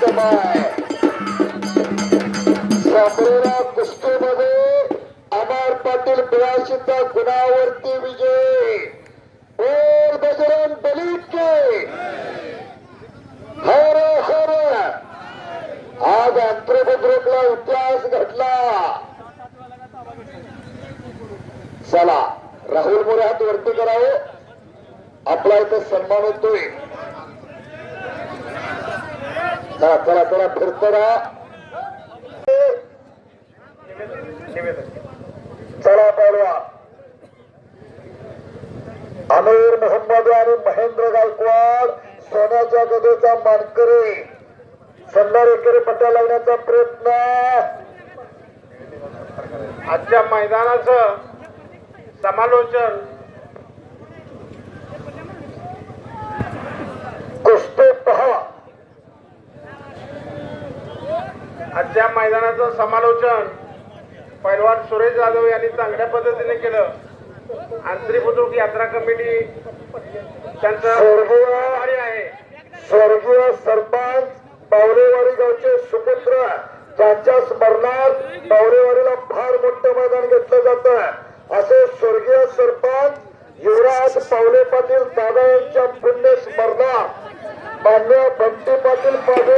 कमाय कुस्तीमध्ये अमर पाटील गुणावरती विजय बजरंग हर हर आज अंतर्गतला इतिहास घडला चला राहुल मोरे हात वरती करावं. आपला इथं सन्मान होतोय. चला चला चला फिरतो ना. चला पाडवा. अमीर मोहम्मद आणि महेंद्र गायकवाड सोन्याच्या गदेचा मानकरी. सुंदर एकेरी पट्ट्या लावण्याचा प्रयत्न. आजच्या मैदानाचं समालोचन आजच्या मैदानाचं समालोचन पैलवान सुरेश जाधव यांनी चांगल्या पद्धतीने केलं. आंतरी बुद्रुक यात्रा कमिटी त्यांचं स्वर्गीय सहकार्य आहे. स्वर्गीय सरपंच बावरेवाडी गावचे सुपुत्र ज्यांच्या स्मरणात बावरेवाडीला फार मोठं मैदान घेतलं जातं. असे स्वर्गीय सरपंच युवराज पावले पाटील दादा यांच्या पुण्य स्मरणात मान्य बंटी पाटील पाडे